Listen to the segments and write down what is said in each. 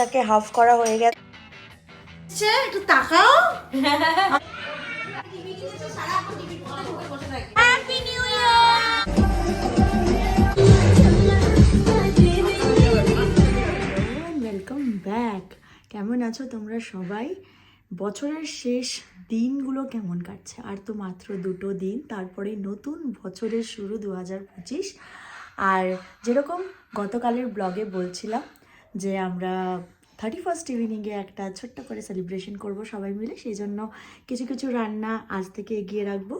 ডিমটাকে হাফ করা হয়ে গেছে। একটু তাকাও। ওয়েলকাম ব্যাক কেমন আছো তোমরা সবাই? বছরের শেষ দিনগুলো কেমন কাটছে? আর তো মাত্র দুটো দিন তারপরে নতুন বছরের শুরু দু হাজার পঁচিশ। আর যেরকম গতকালের ব্লগে বলছিলাম যে আমরা থার্টি ফার্স্ট ইভিনিংয়ে একটা ছোট্ট করে সেলিব্রেশন করব সবাই মিলে। সেই জন্য কিছু কিছু রান্না আজ থেকে এগিয়ে রাখব।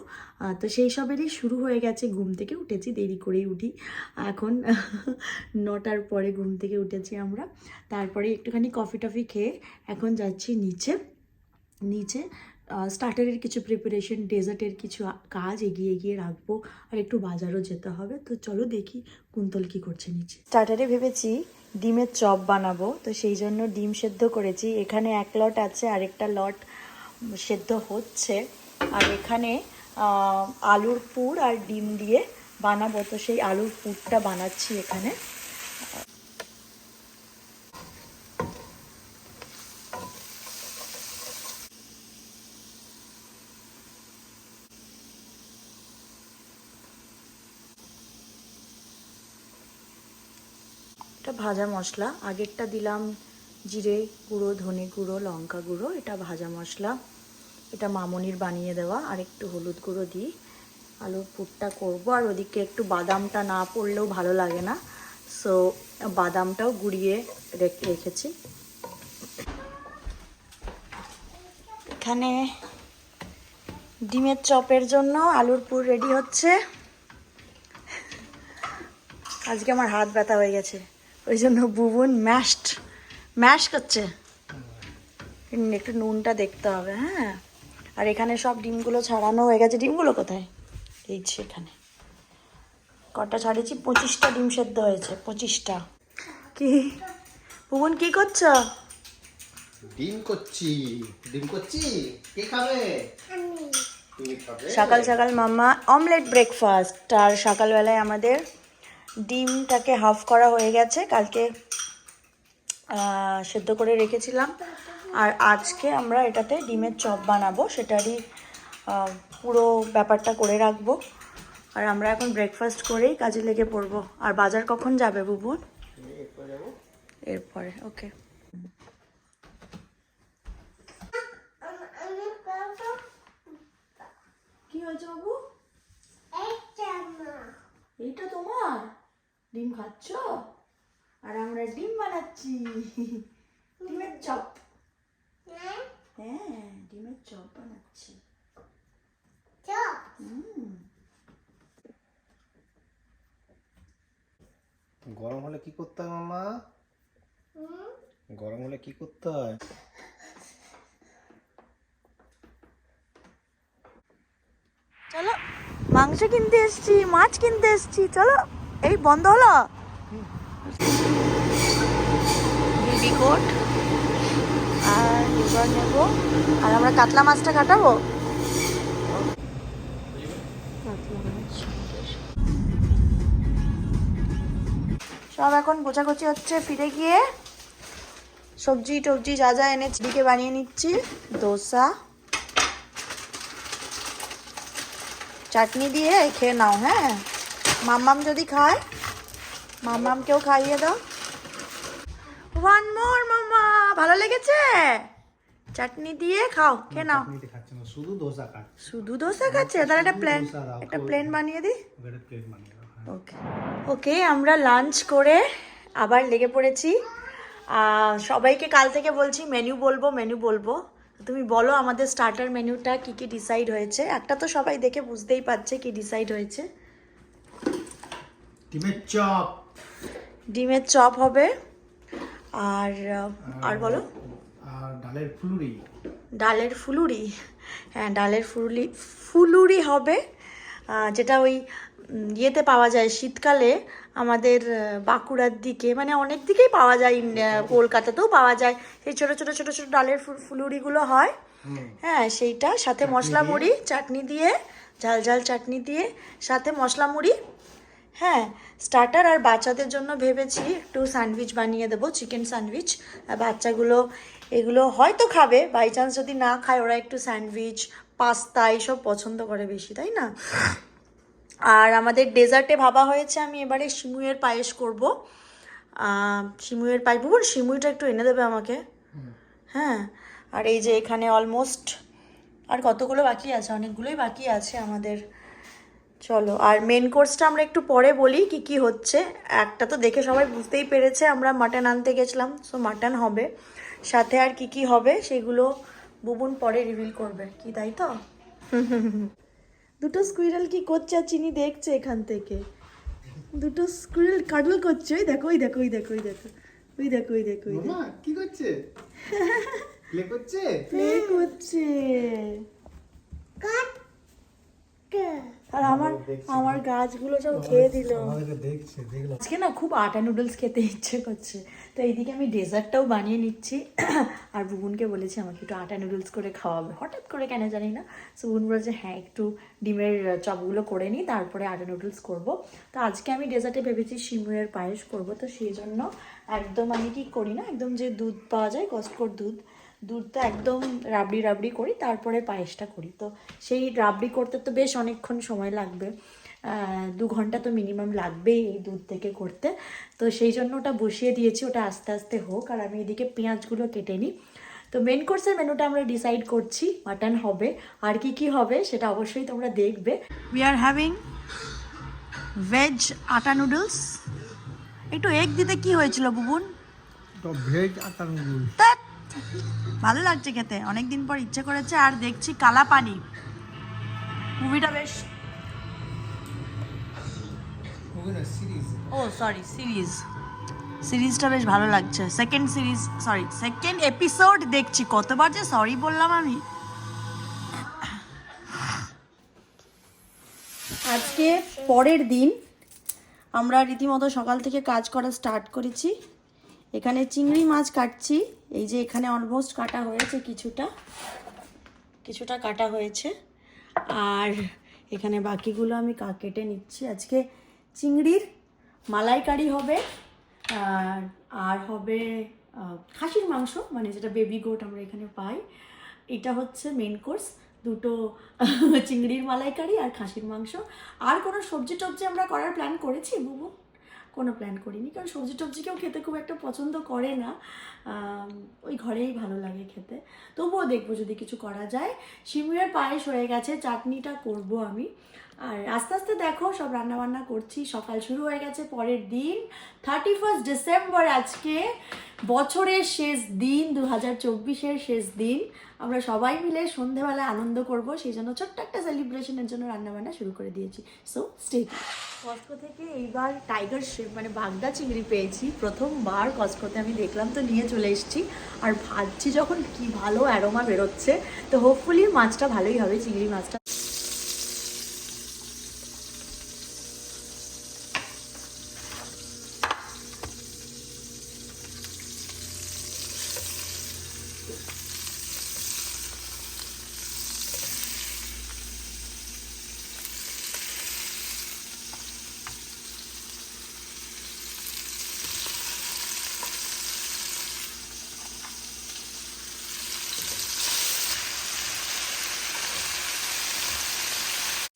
তো সেই সবেরই শুরু হয়ে গেছে। ঘুম থেকে উঠেছি, দেরি করেই উঠি। এখন নটার পরে ঘুম থেকে উঠেছি আমরা। তারপরে একটুখানি কফি টফি খেয়ে এখন যাচ্ছি নিচে। নিচে স্টার্টারের কিছু প্রিপারেশন ডেজার্টের কিছু কাজ এগিয়ে এগিয়ে রাখব আর একটু বাজারও যেতে হবে। তো চলো দেখি কুন্তল কি করছে নিচে। স্টার্টারে ভেবেছি ডিমের চপ বানাবো, তো সেই জন্য ডিম সেদ্ধ করেছি। এখানে এক লট আছে, আরেকটা লট সেদ্ধ হচ্ছে। আর এখানে আলুর পুর আর ডিম দিয়ে বানাবো। তো সেই আলুর পুরটা বানাচ্ছি এখানে। ভাজা মশলা। আগেরটা দিলাম জিরে গুঁড়ো, ধনে গুঁড়ো, লঙ্কা গুঁড়ো, এটা ভাজা মশলা। এটা মামনির বানিয়ে দেওয়া, আর একটু হলুদ গুঁড়ো দিই। আলুর পুরটা করব, আর ওদিকে একটু বাদামটা না পড়লেও ভালো লাগে না। সো বাদামটাও গুঁড়িয়ে রেখে, রেখেছি। এখানে ডিমের চপের জন্য আলুর পুর রেডি হচ্ছে। আজকে আমার হাত ব্যথা হয়ে গেছে। ওই জন্য বুবুন ম্যাশড ম্যাশ করছে। একটু নুনটা দেখতে হবে হ্যাঁ? আর এখানে সব ডিমগুলো ছাড়ানো হয়ে গেছে। ডিমগুলো কোথায়? এই যে এখানে। কটা ছাড়িয়েছি? পঁচিশটা ডিম সেদ্ধ হয়েছে পঁচিশটা। কি? বুবুন কি করছ? ডিম করছি। ডিম করছি? কে খাবে? খাবে? সকাল সকাল মাম্মা অমলেট ব্রেকফাস্ট। আর সকালবেলায় আমাদের ডিমটাকে হাফ করা হয়ে গেছে কালকে সেদ্ধ করে রেখেছিলাম। আর আজকে আমরা এটাতে ডিমের চপ বানাবো সেটারই পুরো ব্যাপারটা করে রাখব। আর আমরা এখন ব্রেকফাস্ট করেই কাজে লেগে পড়ব। আর বাজার কখন যাবে বুবুন? এরপরে ওকে। কি হয়েছে বাবু? এইটা তোমার? ডিম খাচ্ছ? আর আমরা ডিম বানাচ্ছি। ডিমের চপ। হ্যাঁ? ডিমের চপ বানাচ্ছি। হুম। গরম হলে কি করতে হয় মামা? গরম হলে কি করতে হয়? চলো মাংস কিনতে এসছি মাছ কিনতে এসছি চলো। এই বন্ধ হলো? বেবি কোট আর নেব। আর আমরা কাতলা মাছটা কাটাবো? সব এখন গোছাগুছি হচ্ছে ফিরে গিয়ে। সবজি টবজি যা যা এনে দিকে বানিয়ে নিচ্ছি। দোসা। চাটনি দিয়ে খেয়ে নাও হ্যাঁ? মাম্মাম যদি খায় মাম্মামকেও খাইয়ে দাও। ওয়ান মোর মাম্মা। ভালো লেগেছে? চাটনি দিয়ে খাও খেয়ে নাও। শুধু দোসা খাচ্ছে। শুধু দোসা খাচ্ছে? তাহলে একটা প্লেন একটা প্লেন বানিয়ে দিই? হ্যাঁ। ওকে ওকে আমরা লাঞ্চ করে আবার লেগে পড়েছি। সবাইকে কাল থেকে বলছি মেনু বলব মেনু বলব। তুমি বলো আমাদের স্টার্টার মেনুটা কি কি ডিসাইড হয়েছে? একটা তো সবাই দেখে বুঝতেই পারছে কি ডিসাইড হয়েছে। ডিমের চপ। ডিমের চপ হবে। আর আর বলো? আর ডালের ফুলুরি। ডালের ফুলুরি। হ্যাঁ ডালের ফুলুরি ফুলুরি হবে। যেটা ওই ইয়েতে পাওয়া যায় শীতকালে আমাদের বাঁকুড়ার দিকে। মানে অনেক দিকেই পাওয়া যায় কলকাতাতেও পাওয়া যায়। সেই ছোটো ছোটো ছোটো ছোটো ডালের ফুলুরিগুলো হয়। হ্যাঁ সেইটা সাথে মশলা মুড়ি চাটনি দিয়ে ঝাল ঝাল চাটনি দিয়ে সাথে মশলা মুড়ি হ্যাঁ স্টার্টার আর বাচ্চাদের জন্য ভেবেছি একটু স্যান্ডউইচ বানিয়ে দেবো চিকেন স্যান্ডউইচ বাচ্চাগুলো, এগুলো হয়তো খাবে বাই চান্স যদি না খায়, ওরা একটু স্যান্ডউইচ পাস্তা এইসব পছন্দ করে বেশি, তাই না? আর আমাদের ডেজার্টে ভাবা হয়েছে, আমি এবারে শিমুয়ের পায়েস করব। শিমুয়ের পায়েস, বুবুন, শিমুইটা একটু এনে দেবে আমাকে। হ্যাঁ আর এই যে এখানে অলমোস্ট আর কতগুলো বাকি আছে? অনেকগুলোই বাকি আছে আমাদের। চলো আর মেন কোর্সটা আমরা একটু পরে বলি কি কি হচ্ছে। একটা তো দেখে সবাই বুঝতেই পেরেছে আমরা মাটন আনতে গেছিলাম সো মাটন হবে। সাথে আর কি কি হবে সেগুলো বুবুন পরে রিভিল করবে কি তাই তো? দুটো স্কুইরাল কি করছে আর চিনি দেখছে এখান থেকে? দুটো স্কুইরাল কাডল করছে ওই দেখো ওই দেখো ওই দেখো ওই দেখো ওই দেখো ওই দেখো ওই দেখো। মামা কি করছে? প্লে করছে? প্লে করছে। আর আমার আমার গাছগুলো সব খেয়ে দিল। আজকে না খুব আটা নুডলস খেতে ইচ্ছে করছে। তো এইদিকে আমি ডেজার্টটাও বানিয়ে নিচ্ছি। আর বুবুনকে বলেছি আমাকে একটু আটা নুডলস করে খাওয়াবে। হঠাৎ করে কেন জানি না। সো বুবুন বলেছে হ্যাঁ একটু ডিমের চপগুলো করে নিই তারপরে আটা নুডলস করব। তো আজকে আমি ডেজার্টে ভেবেছি শিমুয়ের পায়েস করব। তো সেই জন্য একদম আমি কি করি না একদম যে দুধ পাওয়া যায় কস্টকোর দুধ দুধটা একদম রাবড়ি রাবড়ি করি তারপরে পায়েসটা করি। তো সেই রাবড়ি করতে তো বেশ অনেকক্ষণ সময় লাগবে। দু ঘণ্টা তো মিনিমাম লাগবেই এই দুধ থেকে করতে। তো সেই জন্য ওটা বসিয়ে দিয়েছি ওটা আস্তে আস্তে হোক। আর আমি এদিকে পেঁয়াজগুলো কেটে নিই। তো মেন কোর্সের মেনুটা আমরা ডিসাইড করছি মাটন হবে। আর কি কি হবে সেটা অবশ্যই তোমরা দেখবে। We are having veg atta noodles একটু এগ দিতে কি হয়েছিল বুবুন? তো ভেজ আটা নুডল ধ্যাৎ, ভালো লাগছে খেতে। অনেকদিন পর ইচ্ছে করেছে আর দেখছি কালা পানি। মুভিটা বেশ ও সরি সিরিজ সিরিজটা বেশ ভালো লাগছে। Second series sorry second episode দেখছি। কতবার যে সরি বললাম আমি। আজকে পরের দিন আমরা রীতিমতো সকাল থেকে কাজ করা স্টার্ট করেছি। এখানে চিংড়ি মাছ কাটছি। এই যে এখানে অলমোস্ট কাটা হয়েছে কিছুটা। কিছুটা কাটা হয়েছে। আর এখানে বাকিগুলো আমি কেটে নিচ্ছি। আজকে চিংড়ির মালাইকারি হবে, আর আর হবে খাসির মাংস মানে যেটা বেবি গোট আমরা এখানে পাই। এটা হচ্ছে মেন কোর্স দুটো চিংড়ির মালাইকারি আর খাসির মাংস। আর কোনো সবজি টবজি আমরা করার প্ল্যান করেছি, বুবু? কোনো প্ল্যান করিনি। কারণ সবজি টবজি কেউ খেতে খুব একটা পছন্দ করে না। ওই ঘরেই ভালো লাগে খেতে। তবুও দেখব যদি কিছু করা যায়। শিমুয়ের পায়েস হয়ে গেছে, চাটনিটা করব আমি। আর আস্তে আস্তে দেখো, সব রান্না বান্না করছি। সকাল শুরু হয়ে গেছে, পরের দিন। থার্টি ফার্স্ট ডিসেম্বর আজকে বছরের শেষ দিন দু হাজার চব্বিশের শেষ দিন। আমরা সবাই মিলে সন্ধেবেলা আনন্দ করব, সেই জন্য ছোট্ট একটা সেলিব্রেশনের জন্য রান্নাবান্না শুরু করে দিয়েছি। সো স্টে কস্কো থেকে এইবার টাইগার শেপ মানে বাগদা চিংড়ি পেয়েছি। প্রথমবার কস্কোতে আমি দেখলাম তো, নিয়ে চলে এসেছি। আর ভাজছি যখন কি ভালো অ্যারোমা বেরোচ্ছে, তো হোপফুলি মাছটা ভালোই হবে, চিংড়ি মাছটা।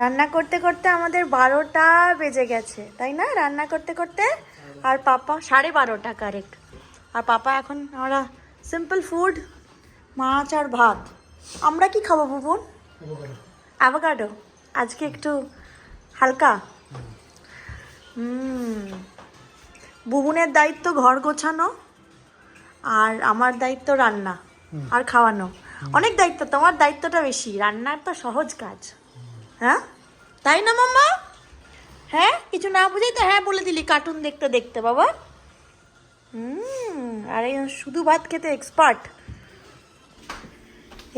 রান্না করতে করতে আমাদের বারোটা বেজে গেছে তাই না? রান্না করতে করতে? আর পাপা সাড়ে বারোটা কারেক্ট আর পাপা এখন আমরা সিম্পল ফুড মাছ আর ভাত। আমরা কি খাব বুবুন অ্যাভোকাডো আজকে একটু হালকা। বুবুনের দায়িত্ব ঘর গোছানো আর আমার দায়িত্ব রান্না আর খাওয়ানো। অনেক দায়িত্ব তোমার দায়িত্বটা বেশি। রান্নার তো সহজ কাজ। হ্যাঁ? তাই না, মাম্মা? হ্যাঁ? কিছু না বুঝেই তো হ্যাঁ বলে দিলি কার্টুন দেখতে দেখতে, বাবা। হুম, আরে শুধু ভাত খেতে এক্সপার্ট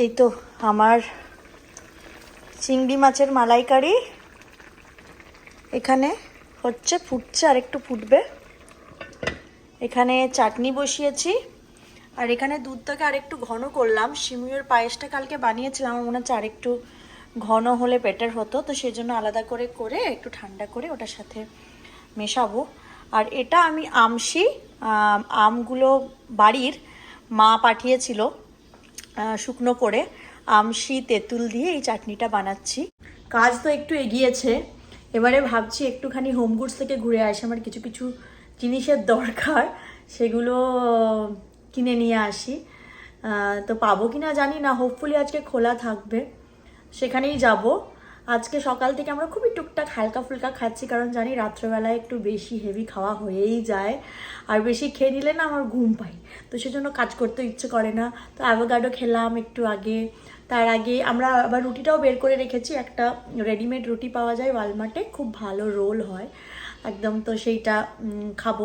এই তো আমার চিংড়ি মাছের মালাইকারি। এখানে হচ্ছে ফুটছে আর একটু ফুটবে। এখানে চাটনি বসিয়েছি। আর এখানে দুধটাকে আরেকটু ঘন করলাম। শিমুয়ের পায়েসটা কালকে বানিয়েছিলাম, আমার মনে হচ্ছে আরেকটু ঘন হলে বেটার হতো, তো সেই জন্য আলাদা করে করে একটু ঠান্ডা করে ওটার সাথে মেশাবো। আর এটা আমি আমশি আমগুলো বাড়ির মা পাঠিয়েছিল শুকনো করে আমশি, তেঁতুল দিয়ে এই চাটনিটা বানাচ্ছি। কাজ তো একটু এগিয়েছে, এবারে ভাবছি একটুখানি হোম গুডস থেকে ঘুরে আসি, আমার কিছু কিছু জিনিসের দরকার, সেগুলো কিনে নিয়ে আসি। তো পাবো কি না জানি না হোপফুলি আজকে খোলা থাকবে। সেখানেই যাব। আজকে সকাল থেকে আমরা খুবই টুকটাক হালকা ফুলকা খাচ্ছি, কারণ জানি রাত্রেবেলায় একটু বেশি হেভি খাওয়া হয়েই যায়। আর বেশি খেয়ে নিলে না আমার ঘুম পাই তো সেজন্য কাজ করতে ইচ্ছে করে না। তো অ্যাভোগাডো খেলাম একটু আগে। তার আগে আমরা আবার রুটিটাও বের করে রেখেছি। একটা রেডিমেড রুটি পাওয়া যায় ওয়ালমার্টে, খুব ভালো রোল হয়। একদম তো সেইটা খাব।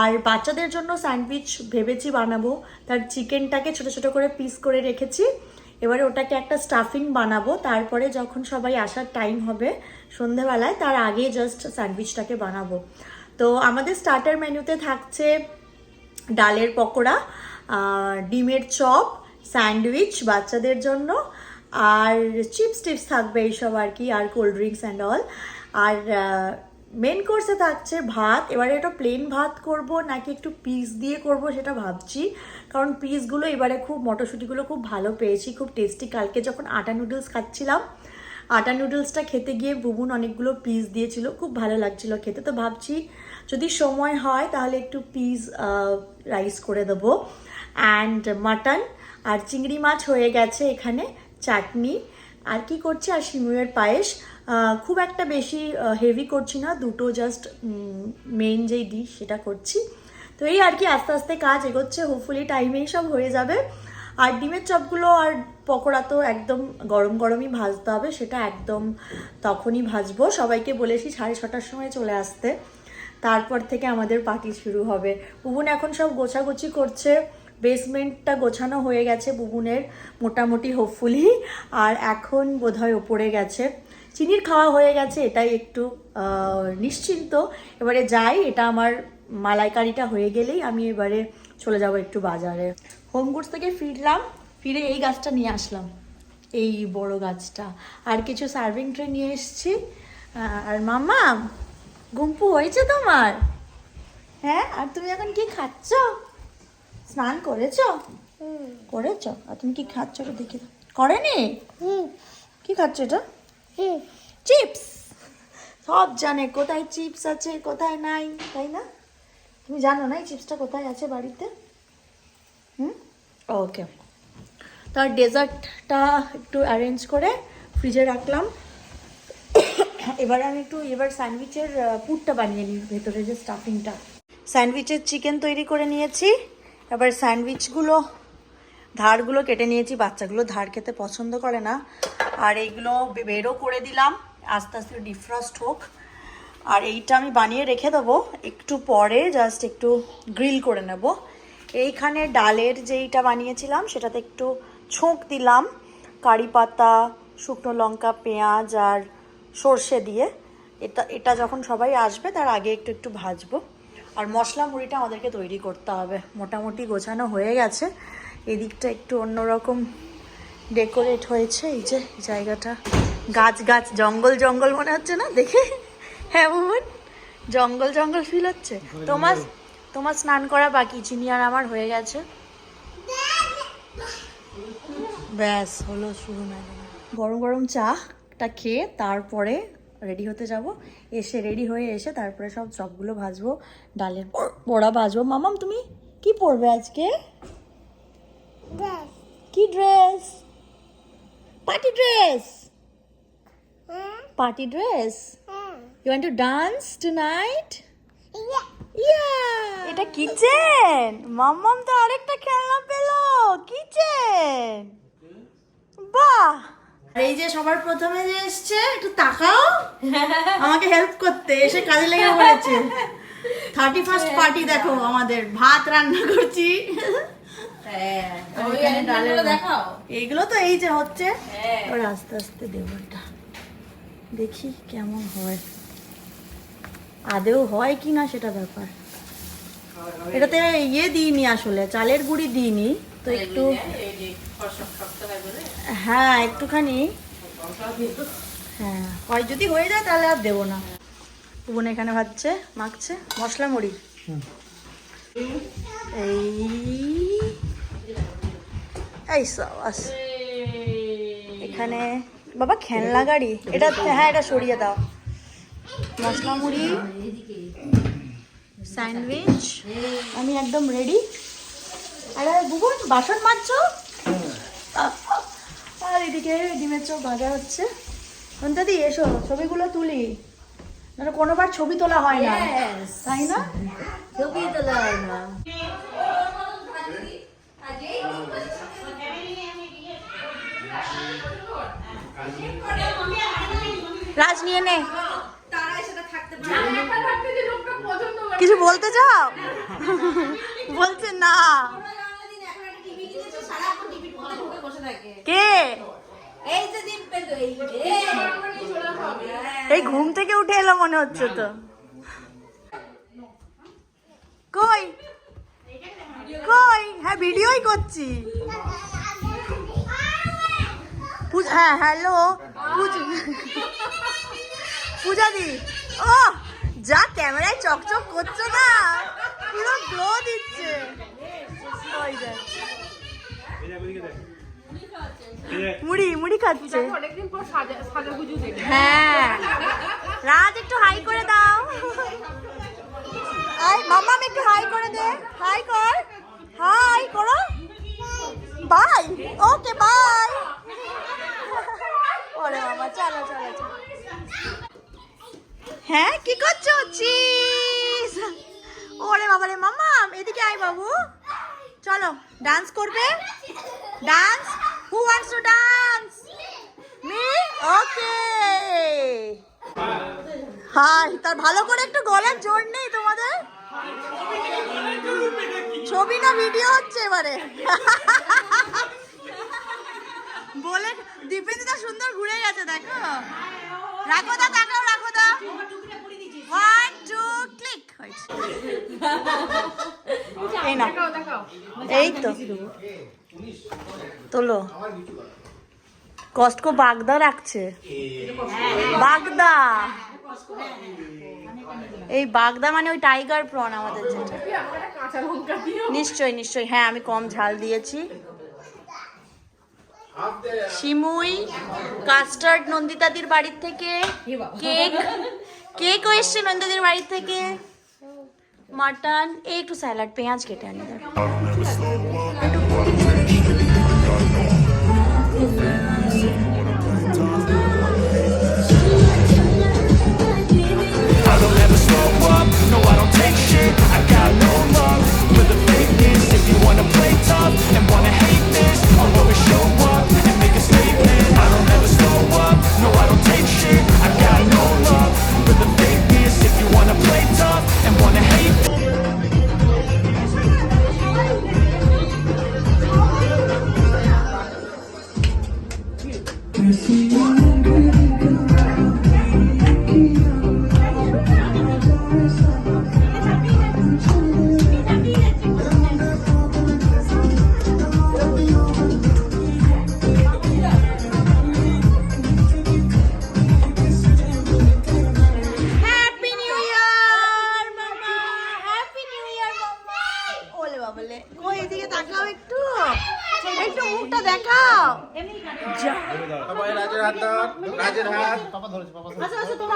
আর বাচ্চাদের জন্য স্যান্ডউইচ ভেবেছি বানাবো। তার চিকেনটাকে ছোট ছোট করে পিস করে রেখেছি। এবারে ওটাকে একটা স্টাফিং বানাবো, তারপরে যখন সবাই আসার টাইম হবে সন্ধেবেলায়, তার আগে জাস্ট স্যান্ডউইচটাকে বানাবো। তো আমাদের স্টার্টার মেনুতে থাকছে ডালের পকোড়া ডিমের চপ, স্যান্ডউইচ বাচ্চাদের জন্য, আর চিপস টিপস থাকবে এইসব আর কি, আর কোল্ড ড্রিঙ্কস অ্যান্ড অল আর মেন কোর্সে থাকছে ভাত, এবারে এটা প্লেন ভাত করব নাকি একটু পিস দিয়ে করব সেটা ভাবছি। কারণ পিসগুলো এবারে খুব, মটরশুঁটিগুলো খুব ভালো পেয়েছি, খুব টেস্টি কালকে যখন আটা নুডলস খাচ্ছিলাম, আটা নুডলসটা খেতে গিয়ে বুবুন অনেকগুলো পিস দিয়েছিল, খুব ভালো লাগছিল খেতে। তো ভাবছি যদি সময় হয় তাহলে একটু পিস রাইস করে দেবো। অ্যান্ড মাটন আর চিংড়ি মাছ হয়ে গেছে এখানে, চাটনি। আর কি করছি? আর শিমুয়ের পায়েস। খুব একটা বেশি হেভি করছি না, দুটো জাস্ট মেইন যেই ডিশ সেটা করছি। তো এই আর কি আস্তে আস্তে কাজ এগোচ্ছে হোপফুলি টাইমেই সব হয়ে যাবে। আর ডিমের চপগুলো আর পকোড়া তো একদম গরম গরমই ভাজতে হবে, সেটা একদম তখনই ভাজবো। সবাইকে বলেছি সাড়ে ছটার সময় চলে আসতে, তারপর থেকে আমাদের পার্টি শুরু হবে। বুবুন এখন সব গোছাগুছি করছে বেসমেন্টটা গোছানো হয়ে গেছে বুবুনের, মোটামুটি হোপফুলি আর এখন বোধহয় ওপরে গেছে। চিনির খাওয়া হয়ে গেছে, এটাই একটু নিশ্চিন্ত। এবারে যাই, এটা আমার মালাইকারিটা হয়ে গেলেই আমি এবারে চলে যাব একটু বাজারে। হোম গুডস থেকে ফিরলাম ফিরে এই গাছটা নিয়ে আসলাম। এই বড় গাছটা। আর কিছু সার্ভিং ট্রে নিয়ে এসেছি। আর মামা গুম্পু হয়েছে তোমার? হ্যাঁ আর তুমি এখন কি খাচ্ছ? স্নান করেছ? করেছ? আর তুমি কি খাচ্ছ ওটা দেখি। করেনি? কি খাচ্ছ এটা? চিপস। সব জানে কোথায় চিপস আছে কোথায় নাই তাই না? তুমি জানো না এই চিপসটা কোথায় আছে বাড়িতে? হুম? ওকে তার ডেজার্টটা একটু অ্যারেঞ্জ করে ফ্রিজে রাখলাম। এবার আমি একটু, এবার স্যান্ডউইচের পুরটা বানিয়ে নিই, ভেতরে যে স্টাফিংটা স্যান্ডউইচের চিকেন তৈরি করে নিয়েছি। এবার স্যান্ডউইচগুলো, ধারগুলো কেটে নিয়েছি। বাচ্চাগুলো ধার খেতে পছন্দ করে না। আর এইগুলো বে- বেরও করে দিলাম। আস্তে আস্তে ডিফ্রস্ট হোক। আর এইটা আমি বানিয়ে রেখে দেবো। একটু পরে জাস্ট একটু গ্রিল করে নেব। এইখানে ডালের যেইটা বানিয়েছিলাম, সেটাতে একটু ছোঁক দিলাম। কারি পাতা, শুকনো লঙ্কা, পেঁয়াজ আর সর্ষে দিয়ে। এটা এটা যখন সবাই আসবে, তার আগে একটু একটু ভাজবো। আর মশলা মুড়িটা আমাদেরকে তৈরি করতে হবে। মোটামুটি গোছানো হয়ে গেছে। এদিকটা একটু অন্যরকম ডেকোরেট হয়েছে। এই যে জায়গাটা। গাছ গাছ, জঙ্গল জঙ্গল মনে হচ্ছে না? দেখে? হ্যাঁ বুবুন জঙ্গল জঙ্গল ফিল হচ্ছে? তোমার তোমার স্নান করা বাকি চিনি আর আমার হয়ে গেছে। ব্যাস হলো শুরু না গরম গরম চাটা খেয়ে তারপরে রেডি হতে যাব। এসে রেডি হয়ে এসে তারপরে সব চপগুলো ভাজবো ডালের বড়া ভাজবো। মামাম তুমি কি পরবে আজকে? কি dress party dress party dress you want to dance tonight yeah এটা কিচেন মাম্মাম তো আরেকটা খেলনা পেল। কিচেন বাহ। এই যে সবার প্রথমে যে এসছে একটু তাকাও। আমাকে হেল্প করতে এসে কাজে লেগে পড়েছে। থার্টি ফার্স্ট পার্টি দেখো আমাদের ভাত রান্না করছি। ভাত। এইগুলো তো এই যে হচ্ছে। এবার আস্তে আস্তে দেবো এটা দেখি কেমন হয়। আদেও হয় কি না সেটা ব্যাপার। এটাতে ইয়ে দিইনি আসলে চালের গুঁড়ি দিইনি তো একটু হ্যাঁ একটুখানি। হ্যাঁ হয় যদি হয়ে যায় তাহলে আর দেবো না। বোন এখানে ভাজছে মাখছে মশলা মুড়ি। এই এই সাবাস। এখানে বাবা খেলনা গাড়ি। এটা হ্যাঁ এটা সরিয়ে দাও। মশলা মুড়ি স্যান্ডউইচ আমি একদম রেডি আরে বুবুন বাসন মাজছো? আর এদিকে ডিমের চোখ ভাজা হচ্ছে। অন্তাদি এসো ছবিগুলো তুলি। না কোনোবার ছবি তোলা হয় না। তাই না? ছবি তোলা হয় না। রাজ নিয়ে নে। কিছু বলতে চাও? বলছে না। কে? এই ঘুম থেকে উঠে এলো মনে হচ্ছে তো। কই? কই? হ্যাঁ ভিডিওই করছি। হ্যাঁ হ্যালো। পূজা দি ও যা ক্যামেরায় চকচক করছ না? পুরো গ্লো দিচ্ছে। মুড়ি মুড়ি খাচ্ছে। অনেকদিন পর সাজা সাজাগুজু দেখি হ্যাঁ। রাজ একটু হাই করে দাও। আই মাম্মাম একটু হাই করে দে। হাই কর। হাই করো। বাই ওকে বাই ওরে বাবা চলো চলো চলো হ্যাঁ কি করছ? চিজ ওরে বাবা রে মাম্মাম এদিকে আয় বাবু। চলো ডান্স করবে? Dance who wants to dance me okay hi, তার ভালো করে একটু গলার জোর নেই তোমাদের? ছবি না ভিডিও হচ্ছে এবারে? বলে দীপেন্দ্রদা সুন্দর ঘুরে গেছে, দেখো। রাখো দা তাকাও রাখো দা ওয়ান টু ক্লিক এই না এই তো। তোলো। কষ্টকো বাগদা রাখছে। বাগদা। এই বাগদা মানে ওই টাইগার প্রন আমাদের যেটা। নিশ্চয়ই নিশ্চয়ই। হ্যাঁ আমি কম ঝাল দিয়েছি। শিমুই, কাস্টার্ড নন্দিতাদির বাড়ির থেকে, কেক কেকও এসছে নন্দিতাদির বাড়ির থেকে। মাটন এই একটু স্যালাড, পেঁয়াজ কেটে আনি।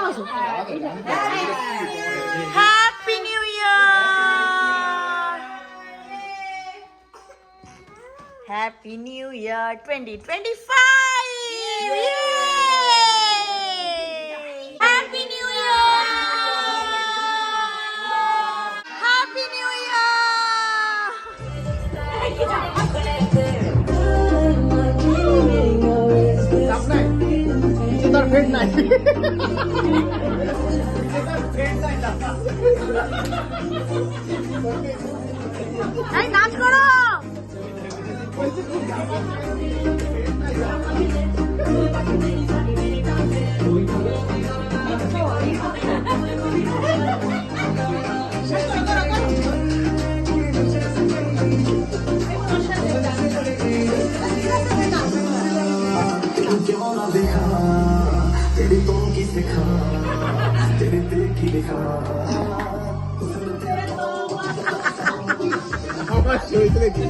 আসো আসো তোমরা আসো happy new year happy new year twenty twenty five happy new year happy new চাপ 食えない এই নাচ করো Thank you. আমার চরিত্রে কি